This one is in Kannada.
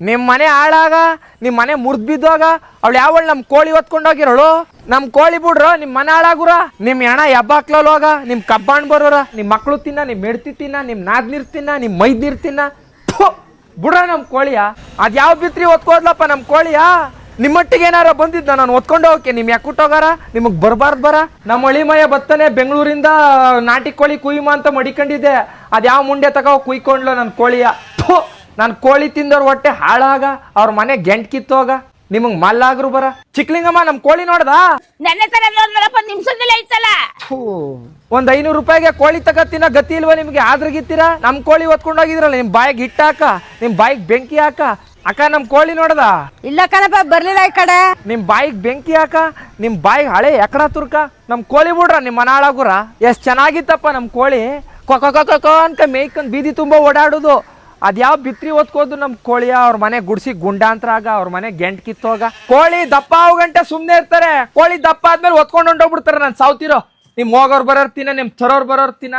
ನಿಮ್ ಮನೆ ಹಾಳಾಗ ನಿಮ್ಮ ಮನೆ ಮುರ್ದ್ ಬಿದ್ದೋಗ, ಅವಳು ಯಾವಳು ನಮ್ಮ ಕೋಳಿ ಹೊತ್ಕೊಂಡೋಗಿರೋಳು ನಮ್ಮ ಕೋಳಿ ಬಿಡ್ರ ನಿಮ್ಮ ಮನೆ ಹಾಳಾಗುರ? ನಿಮ್ಮ ಹೆಣ ಎಬ್ಬಾಕ್ಲಲ್ ಹೋಗ ನಿಮ್ಮ ಕಬ್ಬಾಣ್ ಬರೋರ ನಿಮ್ಮ ಮಕ್ಳು ತಿನ್ನ ನಿಮ್ಮ ಹೆಡ್ತಿ ತಿನ್ನ ನಿಮ್ಮ ನಾದ್ ನೀರ್ ತಿನ್ನ, ನಿಮ್ ಮೈದ್ ನೀರ್ ತಿನ್ನ. ಬಿಡ್ರ ನಮ್ ಕೋಳಿಯ? ಅದ್ ಯಾವ ಬಿತ್ರಿ ಹೊತ್ಕೋದ್ಲಪ್ಪ ನಮ್ ಕೋಳಿಯ? ನಿಮ್ಮೊಟ್ಟಿಗೆ ಏನಾರ ಬಂದಿದ್ದ ನಾನು ಹೊತ್ಕೊಂಡು ಹೋಗಕ್ಕೆ? ನಿಮ್ ಯಾಕುಟ್ಟೋಗಾರ ನಿಮಗೆ ಬರಬಾರ್ದು ಬರ? ನಮ್ಮ ಅಳಿಮಯ ಬತ್ತನೆ ಬೆಂಗಳೂರಿಂದ ನಾಟಿ ಕೋಳಿ ಕುಯ್ಮ ಅಂತ ಮಡಿಕೊಂಡಿದ್ದೆ. ಅದ್ ಯಾವ ಮುಂಡೆ ತಗೋ ಕುಯ್ಕೊಂಡ್ಲ ನನ್ನ ಕೋಳಿಯ? ನಾನ್ ಕೋಳಿ ತಿಂದವ್ರ ಹೊಟ್ಟೆ ಹಾಳಾಗ ಅವ್ರ ಮನೆ ಗೆಂಟ್ ಕಿತ್ತೋಗ ನಿಮಗ್ ಮಲ್ಲಾಗ್ರು ಬರ. ಚಿಕ್ಲಿಂಗಮ್ಮ ನಮ್ ಕೋಳಿ ನೋಡ್ದ? ನನ್ನ ಐತಲ್ಲ ಒಂದ್ ಐನೂರು ರೂಪಾಯಿಗೆ ಕೋಳಿ ತಗತ್ತಿನ ಗತಿ ಇಲ್ವಾ ನಿಮ್ಗೆ? ಆದ್ರ ಗಿತ್ತೀರಾ? ನಮ್ ಕೋಳಿ ಹೊತ್ಕೊಂಡೋಗಿದ್ರಲ್ಲ ನಿಮ್ ಬಾಯಿಗೆ ಹಿಟ್ಟ ಹಾಕ ನಿಮ್ ಬಾಯಿಗೆ ಬೆಂಕಿ ಹಾಕ. ಅಕ್ಕ ನಮ್ ಕೋಳಿ ನೋಡ್ದ? ಇಲ್ಲ ಕಣಪ್ಪ ಬರ್ಲಿಲ್ಲ ಈ ಕಡೆ. ನಿಮ್ ಬಾಯಿಗೆ ಬೆಂಕಿ ಹಾಕ ನಿಮ್ ಬಾಯಿಗೆ ಹಳೆ ಎಕಡ ತುರ್ಕ. ನಮ್ ಕೋಳಿ ಬಿಡ್ರ ನಿಮ್ ಮನ ಹಾಳಾಗುರ ಎಷ್ಟ್ ಚೆನ್ನಾಗಿತ್ತಪ್ಪ ನಮ್ ಕೋಳಿ. ಕೊಕ ಕೊಕ ಕೊಕ ಅಂತ ಮೇಯ್ಕೊಂಡ್ ಬೀದಿ ತುಂಬಾ ಓಡಾಡುದು. ಅದ್ಯಾವ ಬಿತ್ರಿ ಹೊತ್ಕೋದು ನಮ್ ಕೋಳಿಯ ಅವ್ರ ಮನೆ ಗುಡ್ಸಿ ಗುಂಡಾಂತರ ಆಗ ಅವ್ರ ಮನೆ ಗೆಂಟ್ ಕಿತ್ತೋಗ? ಕೋಳಿ ದಪ್ಪ ಗಂಟೆ ಸುಮ್ನೆ ಇರ್ತಾರೆ. ಕೋಳಿ ದಪ್ಪ ಆದ್ಮೇಲೆ ಹೊತ್ಕೊಂಡು ಹೊಂಟೋಗ್ಬಿಡ್ತಾರೆ. ನಾನು ಸಾವ್ತಿರೋ? ನಿಮ್ ಹೋಗೋರ್ ಬರೋರ್ ತಿನ್ನ ನಿಮ್ ತರೋರ್ ಬರೋರ್ ತಿನ್ನ